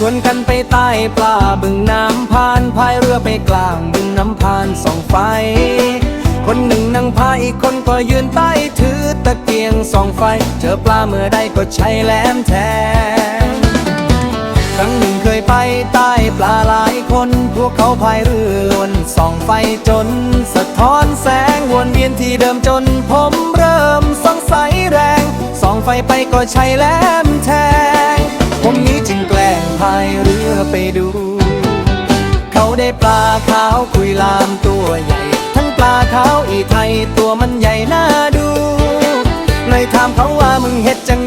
ชวนกันไปใต้ปลาบึงน้ำพานพายเรือไปกลางบึงน้ำพานส่องไฟ คนหนึ่งนั่งพายอีกคนก็ยืนใต้ถือตะเกียงส่องไฟ เจอปลาเมื่อใดก็ใช้แหลมแทงครั้งหนึ่งเคยไปใต้ปลาหลายคน พวกเขาพายเรือวนส่องไฟจน สะท้อนแสงวนเวียนที่เดิมจน ผมเริ่มสงสัยแรงส่องไฟไปก็ใช้แหลมแทง ผมนี้จึงแกลายเรือไปดู เขาได้ปลาขาวคุยลามตัวใหญ่ ทั้งปลาขาวอีไทยตัวมันใหญ่น่าดู เลยถามเขาว่ามึงเห็ดจัง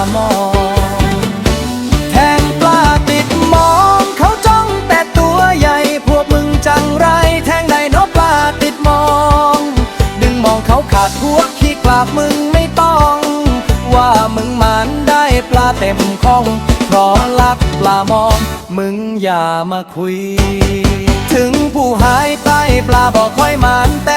ามองแทงปลาติดมองเขาจ้องแต่ตัวใหญ่พวกมึงจังไร แทงได้เนอะปลาติดมอง ดึงมองเขาขาดพวกขี้กลาบมึงไม่ต้อง ว่ามึงมันได้ปลาเต็มคองเพราะรักปลามอง มึงอย่ามาคุย ถึงผู้หายใต้ปลาบอกค่อยมันแต่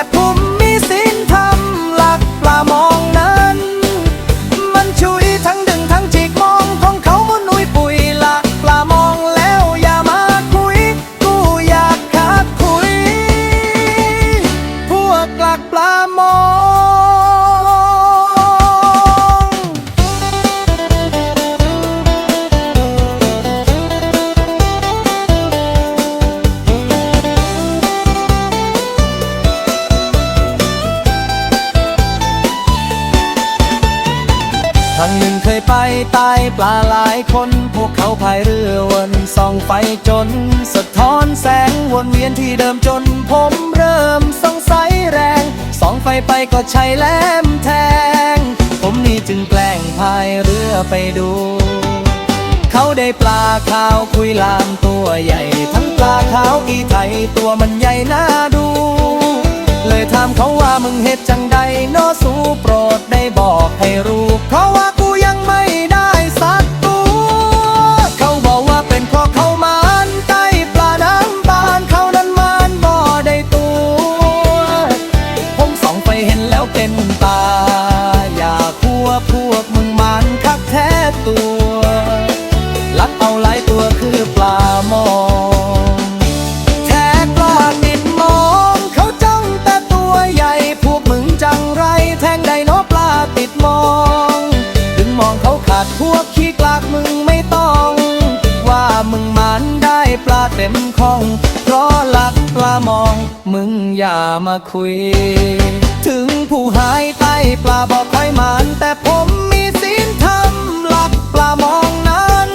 ยไปใต้ปลาหลายคน พวกเขาพายเรือวนส่องไฟจน สะท้อนแสงวนเวียนที่เดิมจน ผมเริ่มสงสัยแรงส่องไฟไปก็ใช้แหลมแทง ผมนี่จึงแกล้งพายเรือไปดู เขาได้ปลาขาวคุยลามตัวใหญ่ ทั้งปลาขาวอีไทยตัวมันใหญ่น่าดู เลยถามเขาว่ามึงเฮ็ดจังใดนอสูโปรดได้บอกให้รู้เพราะว่า ยังไม่ได้สักตัว เขาบอกว่าเป็นเพราะเขามันใต้ปลาน้ำบานเขานั้นมานบ่ได้ตัว ผมส่องไปเห็นแล้วเป็นตา ต็มคอง เพราะลักปลามอง มึงอย่ามาคุย ถึงผู้หายไปปลาบอกคอยมาน แต่ผมมีศีลธรรมลักปลามองนั้น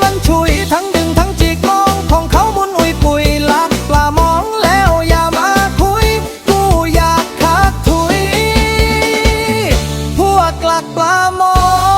มันช่วยทั้งดึงทั้งจิกมองของเขามุนอุยปุยลักปลามองแล้วอย่ามาคุย กูอยากคักถุย พวกหลักปลามอง